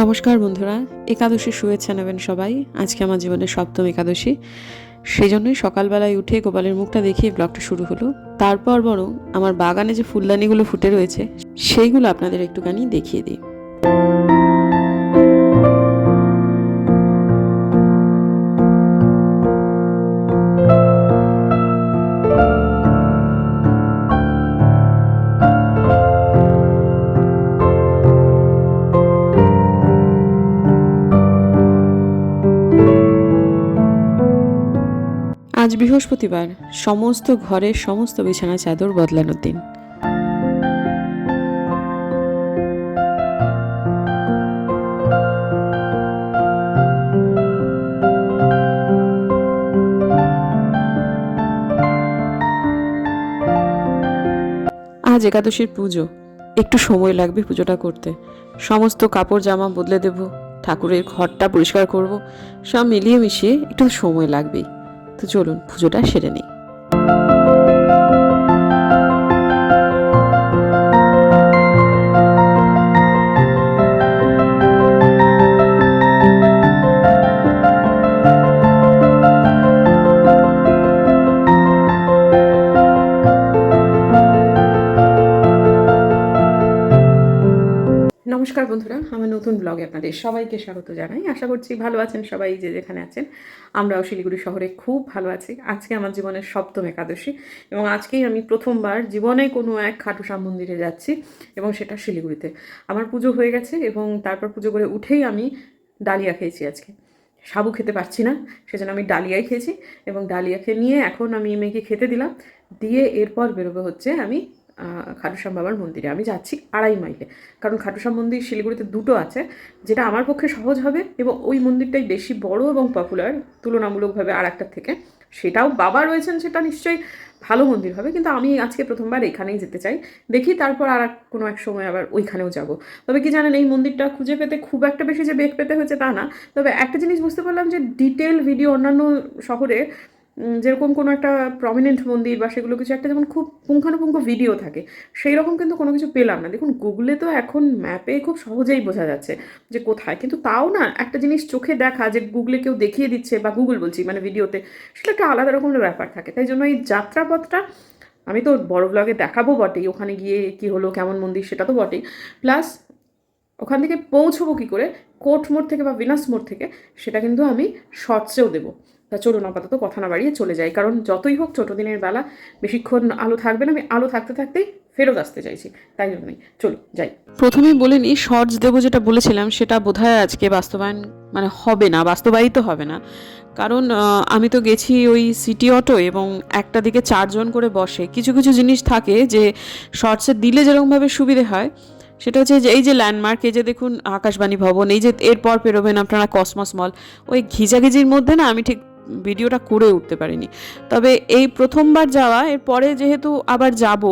নমস্কার বন্ধুরা একাদশী শুভেচ্ছা নেবেন সবাই। আজকে আমার জীবনের সপ্তম একাদশী। সেই জন্যই সকালবেলায় উঠে গোপালের মুখটা দেখিয়ে ব্লগটা শুরু হলো। তারপর বরং আমার বাগানে যে ফুলদানিগুলো ফুটে রয়েছে, সেইগুলো আপনাদের একটুখানি দেখিয়ে দিই। আজ বৃহস্পতিবার সমস্ত ঘরের সমস্ত বিছানা চাদর বদলানোর দিন। আজ একাদশীর পুজো। একটু সময় লাগবে পুজোটা করতে। সমস্ত কাপড় জামা বদলে দেব, ঠাকুরের ঘরটা পরিষ্কার করব, সব মিলিয়ে মিশিয়ে একটু সময় লাগবেই। তো চলুন পুজোটা সেরে নিই। নমস্কার বন্ধুরা, আমার নতুন ব্লগে আপনাদের সবাইকে স্বাগত জানাই। আশা করছি ভালো আছেন সবাই, যে যেখানে আছেন। আমরাও শিলিগুড়ি শহরে খুব ভালো আছি। আজকে আমার জীবনের সপ্তম একাদশী এবং আজকেই আমি প্রথমবার জীবনে কোনো এক খাটুশ্যাম মন্দিরে যাচ্ছি এবং সেটা শিলিগুড়িতে। আমার পুজো হয়ে গেছে এবং তারপর পুজো করে উঠেই আমি ডালিয়া খেয়েছি আজকে। সাবু খেতে পারছি না, সেজন্য আমি ডালিয়াই খেয়েছি এবং ডালিয়া খেয়ে নিয়ে এখন আমি মেয়েকে খেতে দিলাম। দিয়ে এরপর বেরোবে হচ্ছে আমি খাটুশ্যাম বাবার মন্দিরে। আমি যাচ্ছি আড়াই মাইলে। কারণ খাটুশ্যাম মন্দির শিলিগুড়িতে দুটো আছে, যেটা আমার পক্ষে সহজ হবে এবং ওই মন্দিরটাই বেশি বড় এবং পপুলার তুলনামূলকভাবে আর একটার থেকে। সেটাও বাবা রয়েছেন, সেটা নিশ্চয়ই ভালো মন্দির হবে, কিন্তু আমি আজকে প্রথমবার এখানেই যেতে চাই। দেখি তারপর আর কোনো এক সময় আবার ওইখানেও যাব। তবে কি জানেন, এই মন্দিরটা খুঁজে পেতে খুব একটা বেশি যে বেগ পেতে হয়েছে তা না। তবে একটা জিনিস বুঝতে পারলাম যে ডিটেল ভিডিও অন্যান্য শহরে যেরকম কোনো একটা প্রমিনেন্ট মন্দির বা সেগুলো কিছু একটা, যেমন খুব পুঙ্খানুপুঙ্খ ভিডিও থাকে সেই রকম কিন্তু কোনো কিছু পেলাম না। দেখুন গুগলে তো এখন ম্যাপে খুব সহজেই বোঝা যাচ্ছে যে কোথায়, কিন্তু তাও না একটা জিনিস চোখে দেখা যে গুগলে কেউ দেখিয়ে দিচ্ছে বা গুগল বলছি মানে ভিডিওতে সেটা একটা আলাদা রকমের ব্যাপার থাকে। তাই জন্য এই যাত্রাপথটা আমি তো বড় ব্লগে দেখাবো বটেই, ওখানে গিয়ে কি হলো, কেমন মন্দির সেটা তো বটেই। প্লাস ওখান থেকে পৌঁছবো কী করে কোর্ট মোড় থেকে বা বিনাস মোড় থেকে, সেটা কিন্তু আমি শর্টসেও দেবো। তা চলুন আপাতত কথা না বাড়িয়ে চলে যাই। কারণ যতই হোক ছোটো দিনের বেলা বেশিক্ষণ আলো থাকবে না, আমি আলো থাকতে থাকতেই ফেরত আসতে চাইছি। তাই জন্যই। চলুন, যাই। প্রথমেই বলে নিই শর্টস দেবো যেটা বলেছিলাম, সেটা বোধহয় আজকে বাস্তবায়ন মানে হবে না, বাস্তবায়িত হবে না। কারণ আমি তো গেছি ওই সিটি অটো এবং একটা দিকে চারজন করে বসে। কিছু কিছু জিনিস থাকে যে শর্টসে দিলে যেরকমভাবে সুবিধে হয়, সেটা হচ্ছে যে এই যে ল্যান্ডমার্ক, এই যে দেখুন আকাশবাণী ভবন, এই যে এরপর পেরোবেন আপনারা কসমস মল, ওই ঘিজাঘিজির মধ্যে না আমি ঠিক ভিডিওটা করে উঠতে পারিনি। তবে এই প্রথমবার যাওয়া এর পরে যেহেতু আবার যাব,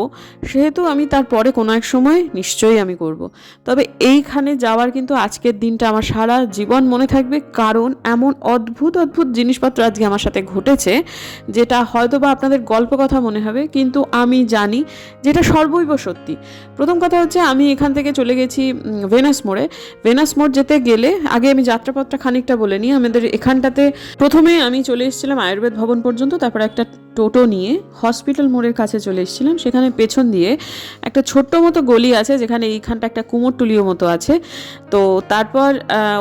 সেহেতু আমি তারপরে কোনো এক সময় নিশ্চয়ই আমি করব। তবে এইখানে যাওয়ার কিন্তু আজকের দিনটা আমার সারা জীবন মনে থাকবে, কারণ এমন অদ্ভুত অদ্ভুত জিনিসপত্র আজকে আমার সাথে ঘটেছে, যেটা হয়তো বা আপনাদের গল্প কথা মনে হবে, কিন্তু আমি জানি যেটা সর্বৈব সত্যি। প্রথম কথা হচ্ছে আমি এখান থেকে চলে গেছি ভেনাস মোড়ে। ভেনাস মোড় যেতে গেলে আগে আমি যাত্রাপথটা খানিকটা বলে নিই। আমাদের এখানটাতে প্রথমে আমি চলে এসেছিলাম আয়ুর্বেদ ভবন পর্যন্ত, তারপর একটা টোটো নিয়ে হসপিটাল মোড়ের কাছে চলে এসেছিলাম। সেখানে পেছন দিয়ে একটা ছোট্ট মতো গলি আছে, যেখানে এইখানটা একটা কুমোরটুলিও মতো আছে। তো তারপর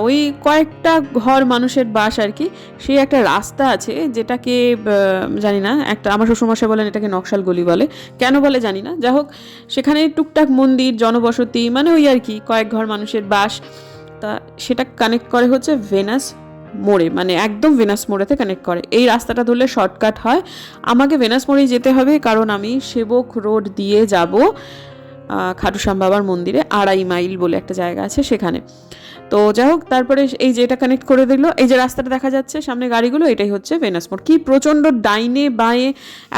ওই কয়েকটা ঘর মানুষের বাস আর কি, সেই একটা রাস্তা আছে যেটাকে জানি না, একটা আমার শ্বশুরমশাই বলেন এটাকে নকশাল গলি বলে। কেন বলে জানি না। যা হোক, সেখানে টুকটাক মন্দির, জনবসতি মানে ওই আর কি, কয়েক ঘর মানুষের বাস। তা সেটা কানেক্ট করে হচ্ছে ভেনাস মোড়ে মানে একদম ভেনাস মোড়েতে কানেক্ট করে। এই রাস্তাটা ধরলে শর্টকাট হয়। আমাকে ভেনাস মোড়েই যেতে হবে কারণ আমি সেবক রোড দিয়ে যাব খাটুশ্যাম বাবার মন্দিরে আড়াই মাইল বলে একটা জায়গা আছে সেখানে। তো যাই হোক, তারপরে এই যে এটা কানেক্ট করে দিল, এই যে রাস্তাটা দেখা যাচ্ছে, সামনে গাড়িগুলো, এটাই হচ্ছে ভেনাস মোড় কি প্রচণ্ড ডাইনে বাঁয়ে,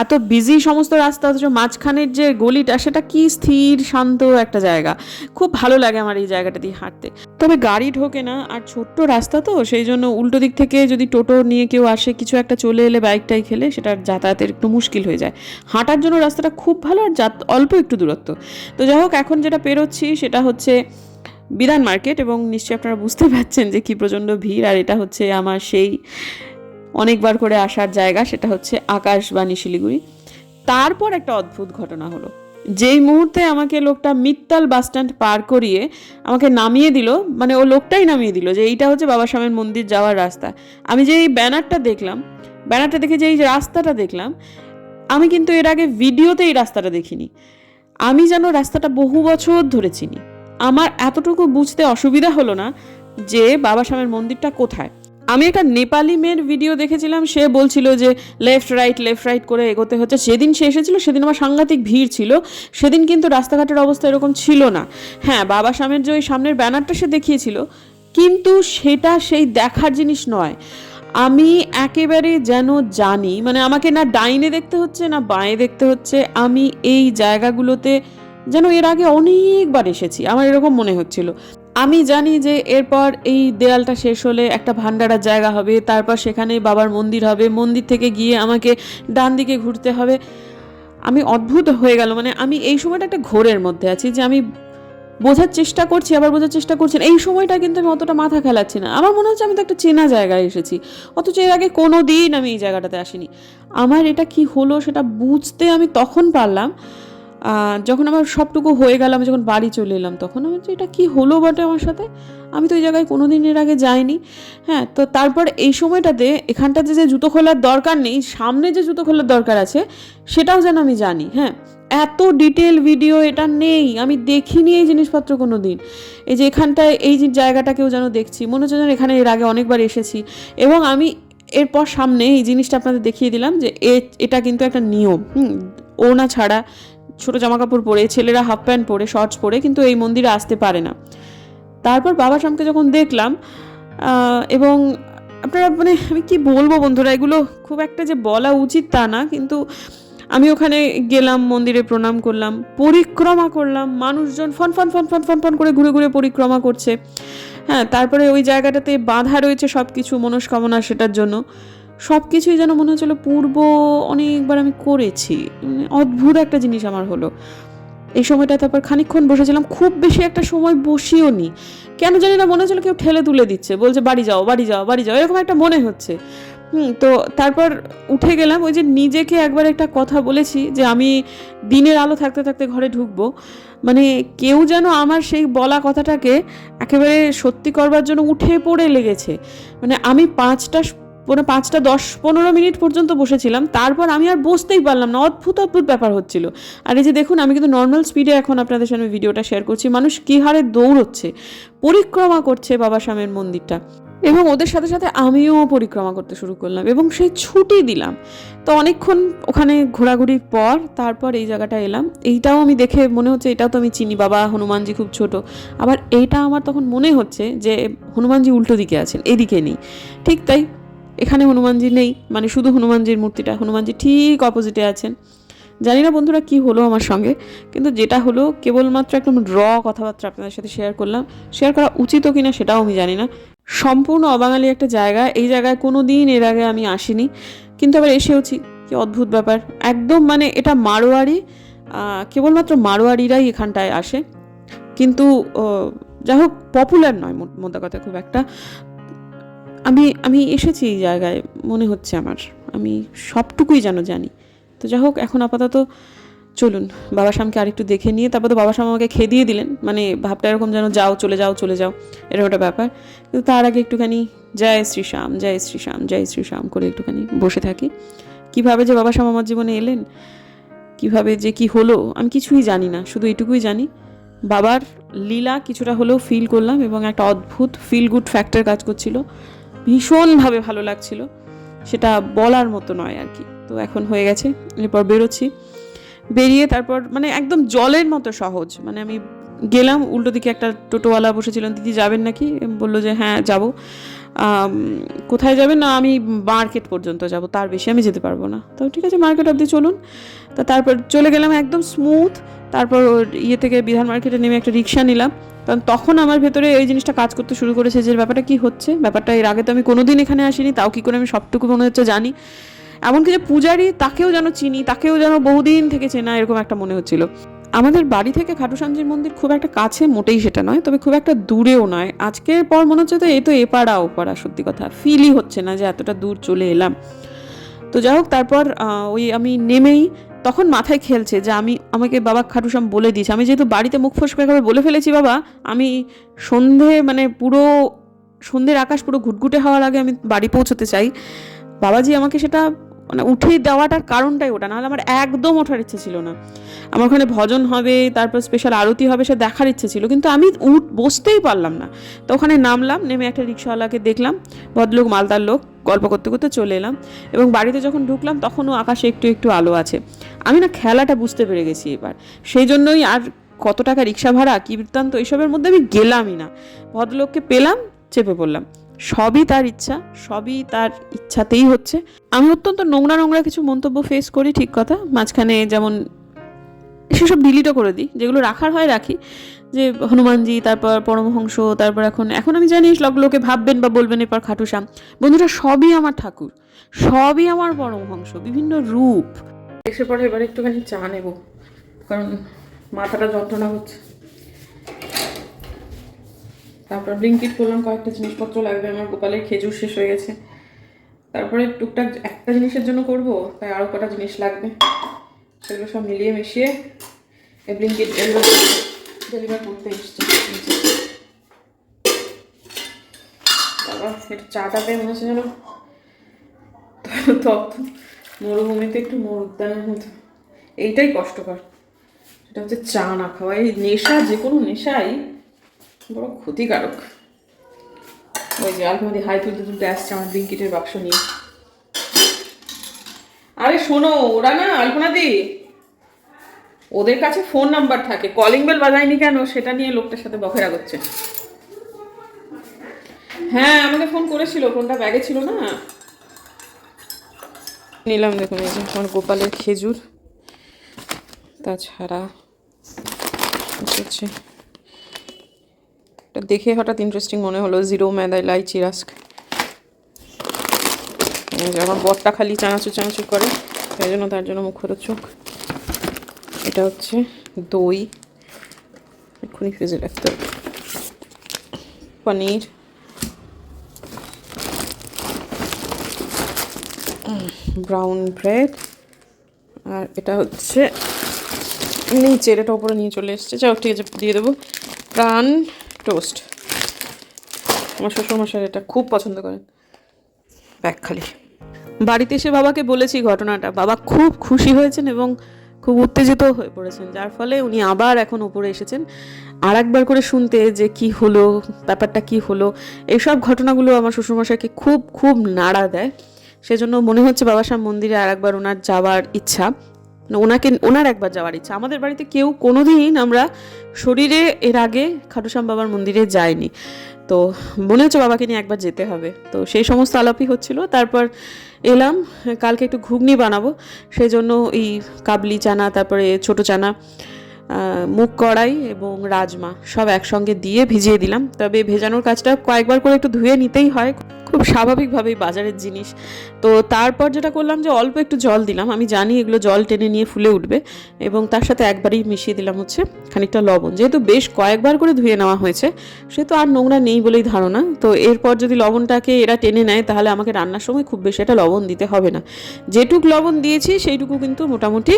এত বিজি সমস্ত রাস্তা, অথচ মাঝখানের যে গলিটা, সেটা কি স্থির, শান্ত একটা জায়গা। খুব ভালো লাগে আমার এই জায়গাটা দিয়ে হাঁটতে। তবে গাড়ি ঢোকে না, আর ছোট্ট রাস্তা তো, সেই জন্য উল্টো দিক থেকে যদি টোটো নিয়ে কেউ আসে, কিছু একটা চলে এলে বাইকটাই খেলে, সেটা যাতায়াতের একটু মুশকিল হয়ে যায়। হাঁটার জন্য রাস্তাটা খুব ভালো, আর অল্প একটু দূরত্ব। তো যাই হোক, এখন যেটা পেরোচ্ছি, সেটা হচ্ছে বিধান মার্কেট এবং নিশ্চয়ই আপনারা বুঝতে পারছেন যে কি প্রচণ্ড ভিড়, আর এটা হচ্ছে আমার সেই অনেকবার করে আসার জায়গা, সেটা হচ্ছে আকাশবাণী শিলিগুড়ি। তারপর একটা অদ্ভুত ঘটনা হলো। যেই মুহূর্তে আমাকে লোকটা মিত্তাল বাস স্ট্যান্ড পার করিয়ে আমাকে নামিয়ে দিল মানে ও লোকটাই নামিয়ে দিল যে এইটা হচ্ছে বাবা স্বামীর মন্দির যাওয়ার রাস্তা। আমি যে এই ব্যানারটা দেখলাম, ব্যানারটা দেখে যে এই রাস্তাটা দেখলাম, আমি কিন্তু এর আগে ভিডিওতে এই রাস্তাটা দেখিনি। আমি যেন রাস্তাটা বহু বছর ধরে চিনি। আমার এতটুকু বুঝতে অসুবিধা হলো না যে বাবা স্বামীর মন্দিরটা কোথায়। আমি একটা নেপালি মেয়ের ভিডিও দেখেছিলাম, সে বলছিল যে লেফট রাইট লেফট রাইট করে এগোতে হচ্ছে। সেদিন সে এসেছিল, সেদিন আমার সাংঘাতিক ভিড় ছিল। সেদিন কিন্তু রাস্তাঘাটের অবস্থা এরকম ছিল না। হ্যাঁ বাবা স্বামীর যে ওই সামনের ব্যানারটা সে দেখিয়েছিল, কিন্তু সেটা সেই দেখার জিনিস নয়। আমি একেবারে যেন জানি মানে আমাকে না ডাইনে দেখতে হচ্ছে, না বাঁয়ে দেখতে হচ্ছে, আমি এই জায়গাগুলোতে যেন এর আগে অনেকবার এসেছি, আমার এরকম মনে হচ্ছিল। আমি জানি যে এরপর এই দেয়ালটা শেষ হলে একটা ভান্ডারার জায়গা হবে, তারপর সেখানে বাবার মন্দির হবে, মন্দির থেকে গিয়ে আমাকে ডান দিকে ঘুরতে হবে। আমি অদ্ভুত হয়ে গেল মানে আমি এই সময়টা একটা ঘোরের মধ্যে আছি যে আমি বোঝার চেষ্টা করছি, আবার বোঝার চেষ্টা করছি। এই সময়টা কিন্তু আমি অতটা মাথা খেলাচ্ছি না। আমার মনে হচ্ছে আমি তো একটা চেনা জায়গায় এসেছি, অথচ এর আগে কোনো দিন আমি এই জায়গাটাতে আসিনি। আমার এটা কি হলো সেটা বুঝতে আমি তখন পারলাম যখন আমার সবটুকু হয়ে গেল আমি যখন বাড়ি চলে এলাম তখন আমি বলছি, এটা কি হলো বটে আমার সাথে? আমি তো এই জায়গায় কোনো দিন এর আগে যাইনি। হ্যাঁ তো তারপর এই সময়টাতে এখানটাতে যে জুতো খোলার দরকার নেই সামনে যে জুতো খোলার দরকার আছে সেটাও যেন আমি জানি। হ্যাঁ এত ডিটেল ভিডিও এটা নেই। আমি দেখিনি এই জিনিসপত্র কোনো দিন এই যে এখানটায় এই যে জায়গাটাকেও যেন দেখছি। মনে হচ্ছে যেন এখানে এর আগে অনেকবার এসেছি। এবং আমি এরপর সামনে এই জিনিসটা আপনাদের দেখিয়ে দিলাম যে এটা কিন্তু একটা নিয়ম। হুম ওড়না ছাড়া ছোটো জামা কাপড় পরে, ছেলেরা হাফ প্যান্ট পরে শর্টস পরে, কিন্তু এই মন্দিরে আসতে পারে না। তারপর বাবা শামকে যখন দেখলাম এবং আপনারা মানে আমি কি বলব বন্ধুরা, এগুলো খুব একটা যে বলা উচিত তা না, কিন্তু আমি ওখানে গেলাম, মন্দিরে প্রণাম করলাম, পরিক্রমা করলাম, মানুষজন ফন ফন ফন ফন ফন ফন করে ঘুরে ঘুরে পরিক্রমা করছে। হ্যাঁ তারপরে ওই জায়গাটাতে বাঁধা রয়েছে সব কিছু মনস্কামনা সেটার জন্য। সব কিছুই যেন মনে হচ্ছিল পূর্ব অনেকবার আমি করেছি। মানে অদ্ভুত একটা জিনিস আমার হলো। এই সময়টা তারপর খানিকক্ষণ বসেছিলাম, খুব বেশি একটা সময় বসিও নি। কেন জানি না মনে হচ্ছিল কেউ ঠেলে তুলে দিচ্ছে, বলছে বাড়ি যাও বাড়ি যাও বাড়ি যাও, এরকম একটা মনে হচ্ছে। হুম, তো তারপর উঠে গেলাম, ওই যে নিজেকে একবার একটা কথা বলেছি যে আমি দিনের আলো থাকতে থাকতে ঘরে ঢুকবো। মানে কেউ যেন আমার সেই বলা কথাটাকে একেবারে সত্যি করবার জন্য উঠে পড়ে লেগেছে। মানে আমি পাঁচটা পনেরো পাঁচটা দশ পনেরো মিনিট পর্যন্ত বসেছিলাম। তারপর আমি আর বসতেই পারলাম না, অদ্ভুত অদ্ভুত ব্যাপার হচ্ছিল। আর এই যে দেখুন, আমি কিন্তু নর্মাল স্পিডে এখন আপনাদের সামনে ভিডিওটা শেয়ার করছি। মানুষ কী হারে দৌড়চ্ছে, পরিক্রমা করছে বাবা স্বামীর মন্দিরটা। এবং ওদের সাথে সাথে আমিও পরিক্রমা করতে শুরু করলাম এবং সেই ছুটি দিলাম। তো অনেকক্ষণ ওখানে ঘোরাঘুরির পর তারপর এই জায়গাটা এলাম। এইটাও আমি দেখে মনে হচ্ছে, এটাও তো আমি চিনি, বাবা হনুমানজি খুব ছোট। আবার এইটা আমার তখন মনে হচ্ছে যে হনুমানজি উল্টো দিকে আছেন, এদিকে নেই। ঠিক তাই এখানে হনুমানজি নেই মানে শুধু হনুমানজির মূর্তিটা, হনুমানজি ঠিক অপোজিটে আছেন। জানি না বন্ধুরা কি হলো আমার সঙ্গে, কিন্তু যেটা হলো কেবলমাত্র একদম র কথাবার্তা আপনাদের সাথে শেয়ার করলাম। শেয়ার করা উচিত কিনা সেটাও আমি জানি না। সম্পূর্ণ অবাঙালি একটা জায়গা, এই জায়গায় কোনো দিন এর আগে আমি আসিনি। কিন্তু আবার এসেওছি, কি অদ্ভুত ব্যাপার। একদম মানে এটা মারোয়ারি কেবলমাত্র মারোয়ারিরাই এখানটায় আসে। কিন্তু যাই হোক পপুলার নয় মোদ্দা কথা খুব একটা। আমি আমি এসেছি এই জায়গায়, মনে হচ্ছে আমার। আমি সবটুকুই যেন জানি। তো যাই হোক, এখন আপাতত চলুন, বাবা শ্যামকে আরেকটু দেখে নিয়ে, তারপর তো বাবা শ্যাম আমাকে খেয়ে দিয়ে দিলেন। মানে ভাবটা এরকম যেন যাও, চলে যাও চলে যাও এরকম একটা ব্যাপার। কিন্তু তার আগে একটুখানি, জয় শ্রী শ্যাম, জয় শ্রী শ্যাম, জয় শ্রী শ্যাম করে একটুখানি বসে থাকি। কীভাবে যে বাবা শ্যাম আমার জীবনে এলেন, কীভাবে যে কি হলো, আমি কিছুই জানি না, শুধু এটুকুই জানি, বাবার লীলা কিছুটা হলেও ফিল করলাম এবং একটা অদ্ভুত ফিল গুড ফ্যাক্টর কাজ করছিল। ভীষণভাবে ভালো লাগছিল। সেটা বলার মতো নয় আর কি। তো এখন হয়ে গেছে, এরপর বেরোচ্ছি। বেরিয়ে তারপর মানে একদম জলের মতো সহজ। মানে আমি গেলাম, উল্টো দিকে একটা টোটোওয়ালা বসেছিলাম দিদি যাবেন নাকি? বলল যে হ্যাঁ যাব। কোথায় যাবেন না, আমি মার্কেট পর্যন্ত যাব, তার বেশি আমি যেতে পারব না। তো ঠিক আছে মার্কেট অবধি চলুন। তা তারপর চলে গেলাম একদম স্মুথ তারপর ইয়ে থেকে বিধান মার্কেটে নেমে একটা রিক্সা নিলাম। কারণ তখন আমার ভেতরে এই জিনিসটা কাজ করতে শুরু করেছে যে, ব্যাপারটা কি হচ্ছে? ব্যাপারটা এর আগে তো আমি কোনোদিন এখানে আসিনি, তাও কি করে আমি সবটুকু মনে হচ্ছে জানি। এমনকি যে পূজারি, তাকেও যেন চিনি, তাকেও যেন বহুদিন থেকে চেনা, এরকম একটা মনে হচ্ছিল। আমাদের বাড়ি থেকে খাটুশ্যামজির মন্দির খুব একটা কাছে, মোটেই সেটা নয়, তবে খুব একটা দূরেও নয়। আজকের পর মনে হচ্ছে তো এ তো এপাড়া ওপাড়া, সত্যি কথা। ফিলই হচ্ছে না যে এতটা দূর চলে এলাম। তো যাই হোক, তারপর ওই আমি নেমেই তখন মাথায় খেলছে যে আমি, আমাকে বাবা খাটুশ্যাম বলে দিয়েছে। আমি যেহেতু বাড়িতে মুখ ফসকে করে বলে ফেলেছি বাবা, আমি সন্ধে মানে পুরো সন্ধ্যের আকাশ পুরো ঘুটঘুটে হওয়ার আগে আমি বাড়ি পৌঁছতে চাই। বাবাজি আমাকে সেটা মানে উঠে দেওয়াটার কারণটাই ওটা, নাহলে আমার একদম ওঠার ইচ্ছে ছিল না। আমার ওখানে ভজন হবে, তারপর স্পেশাল আরতি হবে, সে দেখার ইচ্ছে ছিল, কিন্তু আমি উঠ, বসতেই পারলাম না। তো ওখানে নামলাম, নেমে একটা রিক্সাওয়ালাকে দেখলাম, ভদ্রলোক, মালদার লোক, গল্প করতে করতে চলে এলাম এবং বাড়িতে যখন ঢুকলাম তখনও আকাশে একটু একটু আলো আছে। আমি না খেলাটা বুঝতে পেরে গেছি এবার। সেই জন্যই আর কত টাকা রিক্সা ভাড়া কী বৃত্তান্ত এইসবের মধ্যে আমি গেলামই না। ভদ্রলোককে পেলাম, চেপে পড়লাম। সবই তার ইচ্ছা, সবই তার ইচ্ছাতেই হচ্ছে। আমি অত্যন্ত নোংরা নোংরা কিছু মন্তব্য ফেস করি, ঠিক কথা। মাঝখানে যেমন সেসব ডিলিটও করে দিই, যেগুলো রাখার হয় রাখি। যে হনুমানজি, তারপর পরমহংস, তারপর এখন এখন আমি জানি লোক ভাববেন বা বলবেন এরপর খাটুশ্যাম বন্ধুরা, সবই আমার ঠাকুর, সবই আমার পরমহংস, বিভিন্ন রূপ। এসে পরে এবার একটুখানি চা নেব, কারণ মাথাটা যন্ত্রণা হচ্ছে। তারপর ব্লিঙ্কিট করলাম কয়েকটা জিনিসপত্র লাগবে, আমার গোপালের খেজুর শেষ হয়ে গেছে। তারপরে টুকটাক একটা জিনিসের জন্য করব, তাই আরও কটা জিনিস লাগবে। সেগুলো সব মিলিয়ে মিশিয়ে এই ব্লিঙ্কিট ডেলিভার করতে এসছে। তারপর একটু চাটা পেয়ে মনে হচ্ছে যেন তপ্ত। মরুভূমিতে একটু মরুদ্যানের মতো। এইটাই কষ্টকর। সেটা হচ্ছে চা না খাওয়া। এই নেশা যে কোনো নেশাই বড় ক্ষতিকারক। ওই যে আলফাদি হাই তুলতে তুলতে আসছে আমার ব্লিঙ্কিটের বাক্স নিয়ে। আরে শোনো, ওরা না, আলপনাদি, ওদের কাছে ফোন নাম্বার থাকে। কলিং বেল বাজায়নি কেন? সেটা নিয়ে লোকটার সাথে বখেরা করছে। হ্যাঁ আমাকে ফোন করেছিল, ফোনটা ব্যাগে ছিল না। নিলাম দেখুন, এই যে আমার গোপালের খেজুর। তাছাড়া হচ্ছে? এটা দেখে হঠাৎ ইন্টারেস্টিং মনে হলো জিরো মেদা ইলাইচি রাস্ক আমার বরটা খালি চানাচুর চানাচুর করে সেই জন্য তার জন্য মুখ চোখ। এটা হচ্ছে দই। এক্ষুনি ফ্রিজে রাখতে হবে। পনির। ব্রাউন ব্রেড আর এটা হচ্ছে, নিচের, এটা ওপরে নিয়ে চলে এসছে। যাও ঠিক আছে, দিয়ে দেবো। প্রাণ টোস্ট আমার শ্বশুরমশাই এটা খুব পছন্দ করেন। ব্যাগ খালি। বাড়িতে এসে বাবাকে বলেছি ঘটনাটা। বাবা খুব খুশি হয়েছেন এবং খুব উত্তেজিত হয়ে পড়েছেন। যার ফলে উনি আবার এখন উপরে এসেছেন। আর একবার করে শুনতে যে কি হলো, ব্যাপারটা কি হলো এইসব ঘটনাগুলো আমার শ্বশুরমশাইকে খুব খুব নাড়া দেয়। সেজন্য মনে হচ্ছে বাবাসাম মন্দিরে আর একবার ওনার যাওয়ার ইচ্ছা। ওনাকে, ওনার একবার যাওয়ার ইচ্ছা। আমাদের বাড়িতে কেউ কোনো দিন আমরা শরীরে এর আগে খাটুশ্যাম বাবার মন্দিরে যায়নি তো মনে হচ্ছে বাবাকে নিয়ে একবার যেতে হবে। তো সেই সমস্ত আলাপই হচ্ছিল। তারপর এলাম, কালকে একটু ঘুগনি বানাবো। সেই জন্য এই কাবলি চানা, তারপরে ছোট চানা মুগ কড়াই এবং রাজমা সব একসঙ্গে দিয়ে ভিজিয়ে দিলাম। তবে ভেজানোর কাজটা কয়েকবার করে একটু ধুয়ে নিতেই হয়। খুব স্বাভাবিকভাবেই বাজারের জিনিস। তো তারপর যেটা করলাম যে অল্প একটু জল দিলাম। আমি জানি এগুলো জল টেনে নিয়ে ফুলে উঠবে এবং তার সাথে একবারই মিশিয়ে দিলাম হচ্ছে খানিকটা লবণ। যেহেতু বেশ কয়েকবার করে ধুয়ে নেওয়া হয়েছে সে তো আর নোংরা নেই বলেই ধারণা। তো এরপর যদি লবণটাকে এরা টেনে নেয়, তাহলে আমাকে রান্নার সময় খুব বেশি এটা লবণ দিতে হবে না। যেটুক লবণ দিয়েছি, সেইটুকু কিন্তু মোটামুটি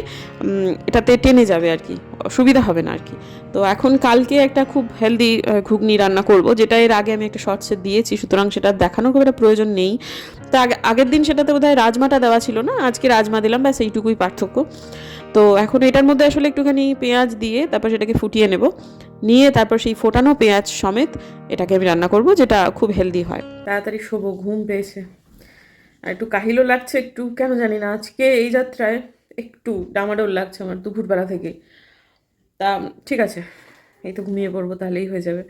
এটাতে টেনে যাবে আর কি। অসুবিধা হবে না আর কি। তো এখন কালকে একটা খুব হেলদি ঘুগনি রান্না করব, যেটা এর আগে আমি একটা শর্টসে দিয়েছি, সুতরাং সেটা দেখানোর খুব একটা প্রয়োজন নেই। তা আগে- আগের দিন সেটাতে বোধহয় রাজমাটা দেওয়া ছিল না, আজকে রাজমা দিলাম, ব্যাস এইটুকুই পার্থক্য। তো এখন এটার মধ্যে আসলে একটুখানি পেঁয়াজ দিয়ে তারপর সেটাকে ফুটিয়ে নেব। নিয়ে তারপর সেই ফোটানো পেঁয়াজ সমেত এটাকে আমি রান্না করব, যেটা খুব হেলদি হয়। তাড়াতাড়ি শোবো, ঘুম পেয়েছে। আর একটু কাহিলও লাগছে একটু, কেন জানি না, আজকে এই যাত্রায় একটু, ডামাডোল লাগছে আমার দুপুরবেলা থেকে। তা ঠিক আছে, এই তো ঘুমিয়ে পড়ব তাহলেই হয়ে যাবে।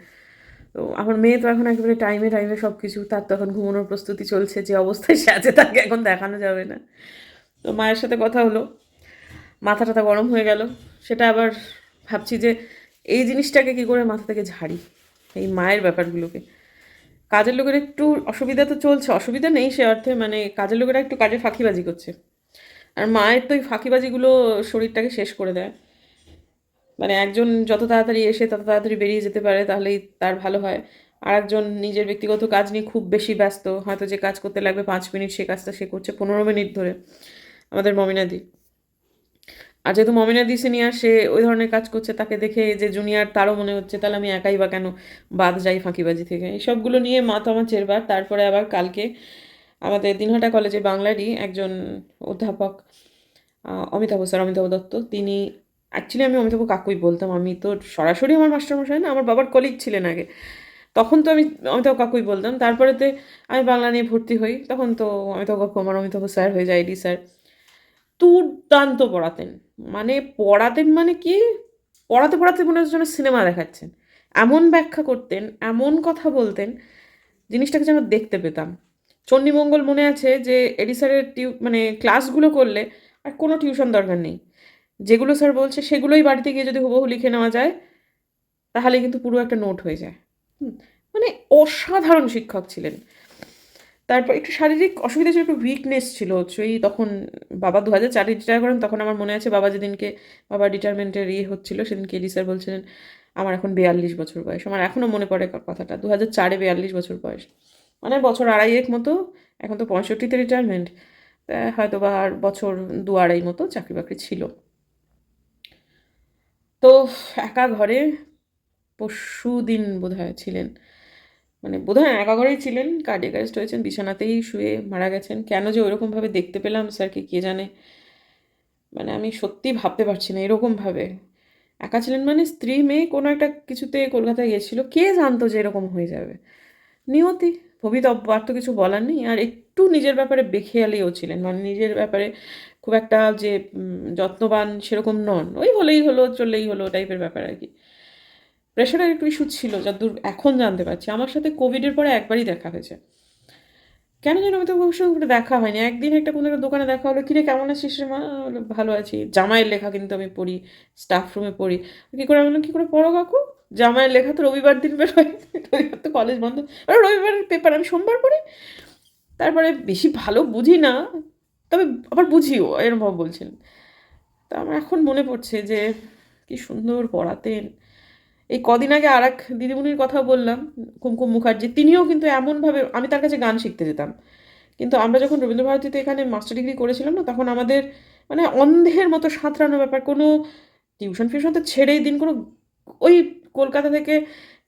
তো আমার মেয়ে তো এখন একেবারে টাইমে টাইমে সব কিছু তার তো এখন ঘুমানোর প্রস্তুতি চলছে, যে অবস্থায় সে আছে তাকে এখন দেখানো যাবে না। তো মায়ের সাথে কথা হলো মাথা টাথা গরম হয়ে গেল, সেটা আবার ভাবছি যে এই জিনিসটাকে কি করে মাথা থেকে ঝাড়ি, এই মায়ের ব্যাপারগুলোকে। কাজের লোকের একটু অসুবিধা তো চলছে, অসুবিধা নেই সে অর্থে মানে কাজের লোকেরা একটু কাজে ফাঁকিবাজি করছে। আর মায়ের তো এই ফাঁকিবাজিগুলো শরীরটাকে শেষ করে দেয়। মানে একজন যত তাড়াতাড়ি এসে তত তাড়াতাড়ি বেরিয়ে যেতে পারে, তাহলেই তার ভালো হয়। আর একজন নিজের ব্যক্তিগত কাজ নিয়ে খুব বেশি ব্যস্ত, হয়তো যে কাজ করতে লাগবে পাঁচ মিনিট, সে কাজটা সে করছে পনেরো মিনিট ধরে। আমাদের মমিনাদি আর যেহেতু মমিনাদি সিনিয়র, সে ওই ধরনের কাজ করছে, তাকে দেখে যে জুনিয়র তারও মনে হচ্ছে, তাহলে আমি একাই বা কেন বাদ যাই ফাঁকিবাজি থেকে? এইসবগুলো নিয়ে মাথা আমার চেরবার, তারপরে আবার কালকে আমাদের দিনহাটা কলেজে বাংলারই একজন অধ্যাপক অমিতাভ স্যার, অমিতাভ দত্ত, তিনি অ্যাকচুয়ালি আমি অমিতাভ কাকুই বলতাম। আমি তো সরাসরি আমার মাস্টারমশাই না, আমার বাবার কলিগ ছিলেন আগে। তখন তো আমি অমিতাভ কাকুই বলতাম। তারপরেতে আমি বাংলা নিয়ে ভর্তি হই। তখন তো অমিতাভ কাকু আমার অমিতাভ স্যার হয়ে যায় এডি স্যার। দুর্দান্ত পড়াতেন। মানে পড়াতেন মানে কি? পড়াতে পড়াতে মনে হচ্ছে যেন সিনেমা দেখাচ্ছেন। এমন ব্যাখ্যা করতেন, এমন কথা বলতেন, জিনিসটাকে যেন দেখতে পেতাম। চণ্ডীমঙ্গল মনে আছে যে, এডি স্যারের টিউ মানে ক্লাসগুলো করলে আর কোনো টিউশন দরকার নেই। যেগুলো স্যার বলছে সেগুলোই বাড়িতে গিয়ে যদি হুবহু লিখে নেওয়া যায়, তাহলে কিন্তু পুরো একটা নোট হয়ে যায়। মানে অসাধারণ শিক্ষক ছিলেন। তারপর একটু শারীরিক অসুবিধা ছিল একটু উইকনেস ছিল সেই তখন বাবা দু হাজার চারে রিটায়ার করেন, তখন আমার মনে আছে বাবা যেদিনকে বাবা রিটায়ারমেন্টের ইয়ে হচ্ছিল, সেদিনকে এডি স্যার বলছিলেন, আমার এখন বেয়াল্লিশ বছর বয়স। আমার এখনও মনে পড়ে কথাটা দু হাজার চারে বেয়াল্লিশ বছর বয়স। মানে বছর আড়াই এক মতো, এখন তো পঁয়ষট্টিতে রিটায়ারমেন্ট হয়তো বা আর বছর দু আড়াই মতো চাকরি বাকরি ছিল। তো একা ঘরে পরশু দিন বোধ হয় ছিলেন। মানে বোধ হয় একা ঘরেই ছিলেন কার্ডিয়াক অ্যারেস্ট হয়েছেন, বিছানাতেই শুয়ে মারা গেছেন। কেন যে ওইরকমভাবে দেখতে পেলাম স্যারকে কে জানে? মানে আমি সত্যি ভাবতে পারছি না এরকমভাবে। একা ছিলেন মানে স্ত্রী, মেয়ে, কোনো একটা কিছুতে কলকাতায় গিয়েছিল। কে জানতো যে এরকম হয়ে যাবে? নিয়তি, ভবিতব্য, আর তো কিছু বলার নেই। আর একটু নিজের ব্যাপারে বেখেয়ালিও ছিলেন। মানে নিজের ব্যাপারে খুব একটা যে যত্নবান সেরকম নন। ওই হলেই হলো, চললেই হলো টাইপের ব্যাপার আর কি। প্রেশারের একটু ইস্যু ছিল, যতদূর এখন জানতে পারছি। আমার সাথে কোভিডের পরে একবারই দেখা হয়েছে। কেন যেন আমি তো সঙ্গে দেখা হয়নি। একদিন একটা কোনো একটা দোকানে দেখা হলো, কিরে, কেমন আছিস মা? ভালো আছি। জামাইয়ের লেখা কিন্তু আমি পড়ি স্টাফ রুমে পড়ি। কী করে? আমি বললাম, কী করে পড়ো কাকু? জামাইয়ের লেখা তো রবিবার দিন বেরোয় রবিবার তো কলেজ বন্ধ। রবিবারের পেপার আমি সোমবার পড়ি? তারপরে বেশি ভালো বুঝি না, তবে আবার বুঝিও এরকম ভাবে বলছিলেন তা আমার এখন মনে পড়ছে যে, কি সুন্দর পড়াতেন। এই কদিন আগে আর এক দিদিমণির কথা বললাম, কুমকুম মুখার্জি, তিনিও কিন্তু এমনভাবে, আমি তার কাছে গান শিখতে যেতাম। কিন্তু আমরা যখন রবীন্দ্রভারতীতে এখানে মাস্টার ডিগ্রি করেছিলাম না, তখন আমাদের মানে অন্ধের মতো সাঁতরানো ব্যাপার, কোনো টিউশন ফিউশন তো ছেড়েই দিন, কোনো ওই কলকাতা থেকে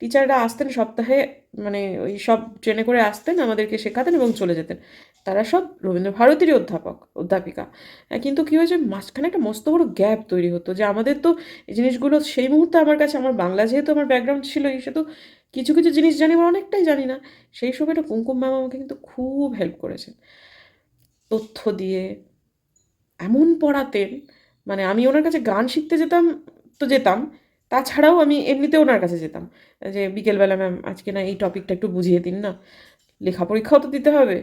টিচাররা আসতেন সপ্তাহে মানে ওই সব ট্রেনে করে আসতেন, আমাদেরকে শেখাতেন এবং চলে যেতেন। তারা সব রবীন্দ্রভারতীরই অধ্যাপক, অধ্যাপিকা। কিন্তু কী হয়েছে, মাঝখানে একটা মস্ত বড় গ্যাপ তৈরি হতো যে আমাদের তো এই জিনিসগুলো সেই মুহূর্তে আমার কাছে, আমার বাংলা যেহেতু আমার ব্যাকগ্রাউন্ড ছিল সে তো কিছু কিছু জিনিস জানি বা অনেকটাই জানি না। সেই সময়টা কুমকুম ম্যাম আমাকে কিন্তু খুব হেল্প করেছেন। তথ্য দিয়ে, এমন পড়াতেন মানে আমি ওনার কাছে গান শিখতে যেতাম, তো যেতাম তাছাড়াও আমি এমনিতে ওনার কাছে যেতাম যে বিকেলবেলা ম্যাম, আজকে না এই টপিকটা একটু বুঝিয়ে দিন না। লেখা পরীক্ষাও তো দিতে হবে।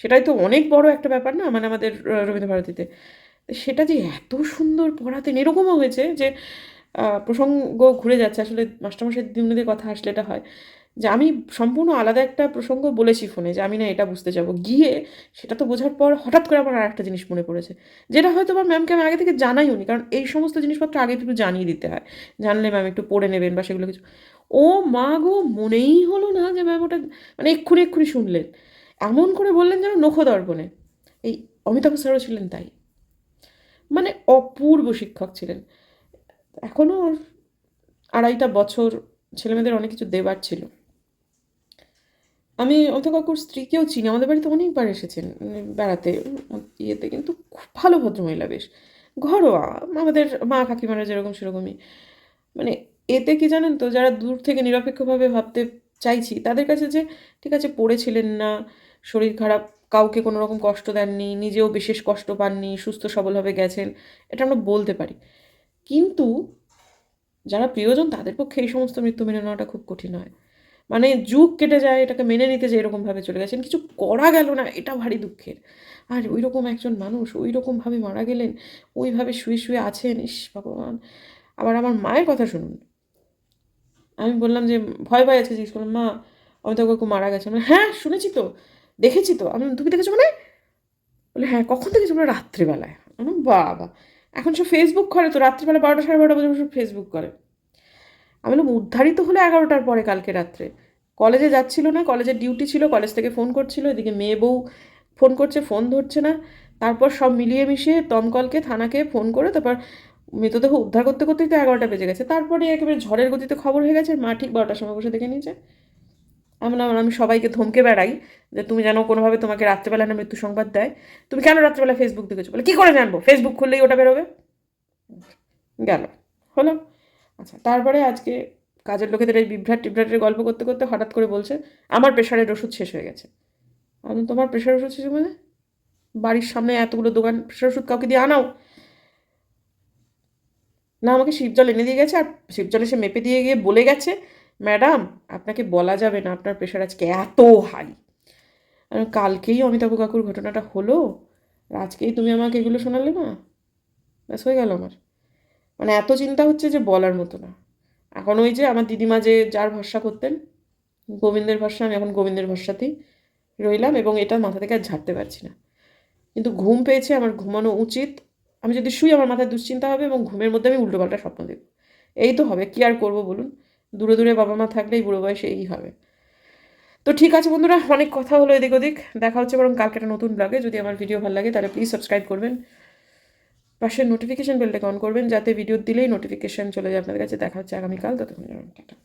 সেটাই তো অনেক বড় একটা ব্যাপার না মানে আমাদের রবীন্দ্রভারতীতে। সেটা যে এত সুন্দর পড়াতেন, এরকমও হয়েছে যে প্রসঙ্গ ঘুরে যাচ্ছে। আসলে মাস্টারমশাই দিন কথা আসলে এটা হয়। যে আমি সম্পূর্ণ আলাদা একটা প্রসঙ্গ বলেছি ফোনে যে আমি না এটা বুঝতে যাব। গিয়ে সেটা তো বোঝার পর হঠাৎ করে আমার আর একটা জিনিস মনে পড়েছে। যেটা হয়তো বা ম্যামকে আমি আগে থেকে জানাইও নি, কারণ এই সমস্ত জিনিসপত্র আগে একটু জানিয়ে দিতে হয়। জানলে ম্যাম একটু পড়ে নেবেন বা সেগুলো কিছু। ও মা গো, মনেই হলো না যে ম্যাম ওটা মানে এক্ষুনি এক্ষুনি শুনলেন। এমন করে বললেন যেন নখ দর্পণে এই অমিতাভ স্যারও ছিলেন তাই। মানে অপূর্ব শিক্ষক ছিলেন। এখনও আড়াইটা বছর ছেলেমেয়েদের অনেক কিছু দেবার ছিল। আমি অমিতাভ কাকুর স্ত্রীকেও চিনি, আমাদের বাড়িতে অনেকবার এসেছেন বেড়াতে, ইয়েতে কিন্তু খুব ভালো ভদ্রমহিলা বেশ। ঘরোয়া, আমাদের মা কাকিমারা যেরকম সেরকমই। মানে এতে কি জানেন তো, যারা দূর থেকে নিরপেক্ষভাবে ভাবতে চাইছি, তাদের কাছে যে, ঠিক আছে, পড়েছিলেন না, শরীর খারাপ, কাউকে কোনো রকম কষ্ট দেননি, নিজেও বিশেষ কষ্ট পাননি, সুস্থ সবলভাবে গেছেন, এটা আমরা বলতে পারি। কিন্তু যারা প্রিয়জন, তাদের পক্ষে এই সমস্ত মৃত্যু মেনে নেওয়াটা খুব কঠিন হয়। মানে যুগ কেটে যায়, এটাকে মেনে নিতে যে এরকমভাবে চলে গেছেন। কিছু করা গেল না, এটা ভারী দুঃখের। আর ওই রকম একজন মানুষ ওই রকমভাবে মারা গেলেন, ওইভাবে শুয়ে শুয়ে আছেন, ইস ভগবান। আবার আমার মায়ের কথা শুনুন। আমি বললাম যে, ভয় ভয় আছে, জিজ্ঞেস করলাম, মা অমিতাভ কাকু মারা গেছে। মানে হ্যাঁ শুনেছি তো, দেখেছি তো। আমি তুমি দেখেছ মানে? বলে হ্যাঁ কখন দেখেছ? বলে, রাত্রিবেলায়। বাবা, এখন সে ফেসবুক করে তো, রাত্রিবেলা বারোটা সাড়ে বারোটা পর্যন্ত সব ফেসবুক করে। আমি বললাম, উদ্ধারিত হলো এগারোটার পরে কালকে রাত্রে। কলেজে যাচ্ছিল না কলেজের ডিউটি ছিল, কলেজ থেকে ফোন করছিল, এদিকে মেয়ে বউ ফোন করছে, ফোন ধরছে না। তারপর সব মিলিয়ে মিশিয়ে দমকলকে থানাকে ফোন করে, তারপর মৃতদেহ উদ্ধার করতে করতেই তো এগারোটা বেজে গেছে। তারপরে একেবারে ঝড়ের গতিতে খবর হয়ে গেছে, মা ঠিক বারোটার সময় বসে দেখে নিয়েছে। আমার আমি সবাইকে ধমকে বেড়াই যে তুমি যেন কোনোভাবে তোমাকে রাত্রেবেলা না মৃত্যু সংবাদ দেয়। তুমি কেন রাত্রেবেলা ফেসবুক দেখেছ? বলে, কী করে জানব? ফেসবুক খুললেই ওটা বেরোবে? গেল। হলো। আচ্ছা তারপরে আজকে কাজের লোকেদের এই বিভ্রাট টিভ্রাটের গল্প করতে করতে হঠাৎ করে বলছে, আমার প্রেশারের ওষুধ শেষ হয়ে গেছে। আমি তোমার প্রেশার ওষুধ শেষ মানে? বাড়ির সামনে এতগুলো দোকান প্রেশার ওষুধ কাউকে দিয়ে আনাও? না, আমাকে শিবজল এনে দিয়ে গেছে আর শিবজল এসে মেপে দিয়ে গিয়ে বলে গেছে, ম্যাডাম, আপনাকে বলা যাবে না, আপনার প্রেশার আজকে এত হাই। কালকেই অমিতাভ কাকুর ঘটনাটা হলো আজকেই তুমি আমাকে এগুলো শোনালে না? ব্যাস, হয়ে গেল আমার। মানে এত চিন্তা হচ্ছে যে বলার মতো না। এখন ওই যে আমার দিদিমা যে যার ভরসা করতেন, গোবিন্দের ভরসা, আমি এখন গোবিন্দের ভরসাতেই রইলাম এবং এটা মাথা থেকে আর ঝাড়তে পারছি না। কিন্তু ঘুম পেয়েছে, আমার ঘুমানো উচিত। আমি যদি শুই, আমার মাথায় দুশ্চিন্তা হবে এবং ঘুমের মধ্যে আমি উল্টোপাল্টা স্বপ্ন দেখব। এই তো হবে, কী আর করব বলুন? দূরে দূরে বাবা মা থাকলেই বুড়ো বয়সে এই হবে। তো ঠিক আছে বন্ধুরা, অনেক কথা হলো এদিক ওদিক। দেখা হচ্ছে বরং কালকে একটা নতুন ব্লগে যদি আমার ভিডিও ভালো লাগে, তাহলে প্লিজ সাবস্ক্রাইব করবেন। পাশের নোটিফিকেশান বেলটাকে অন করবেন, যাতে ভিডিও দিলেই নোটিফিকেশান চলে যায়। আপনাদের কাছে দেখা হচ্ছে আগামীকাল ততক্ষণ